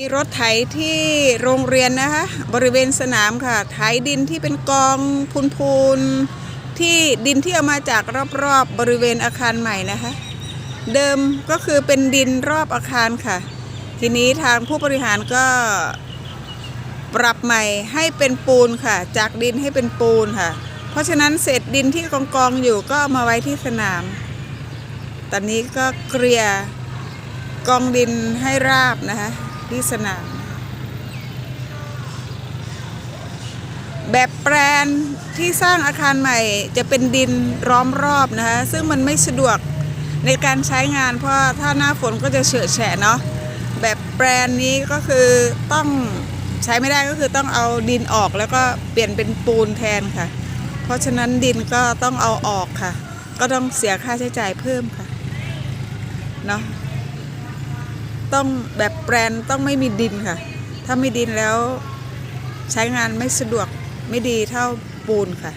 มีรถไถที่โรงเรียนนะคะ บริเวณสนามค่ะไถดินที่เป็นกองพูนๆที่ดินที่เอามาจากรอบๆบริเวณอาคารใหม่นะคะ เดิมก็คือเป็นดินรอบอาคารค่ะ ทีนี้ทางผู้บริหารก็ปรับใหม่ให้เป็นปูนค่ะ จากดินให้เป็นปูนค่ะ เพราะฉะนั้นเศษดินที่กองกองอยู่ก็เอามาไว้ที่สนาม ตอนนี้ก็เกลี่ยกองดินให้ราบนะคะ ที่สนาม แบบแปลนที่สร้างอาคารใหม่จะเป็นดินล้อมรอบนะคะ ซึ่งมันไม่สะดวกในการใช้งานเพราะถ้าหน้าฝนก็จะเฉอะแฉะเนาะแบบแปลนนี้ก็คือต้องใช้ไม่ได้ก็คือต้องเอาดินออกแล้วก็เปลี่ยนเป็นปูนแทนค่ะ เพราะฉะนั้นดินก็ต้องเอาออกค่ะ ก็ต้องเสียค่าใช้จ่ายเพิ่มค่ะเนาะ ต้องแบบแปลนต้องไม่มีดินค่ะ ถ้ามีดินแล้วใช้งานไม่สะดวกไม่ดีเท่าปูนค่ะ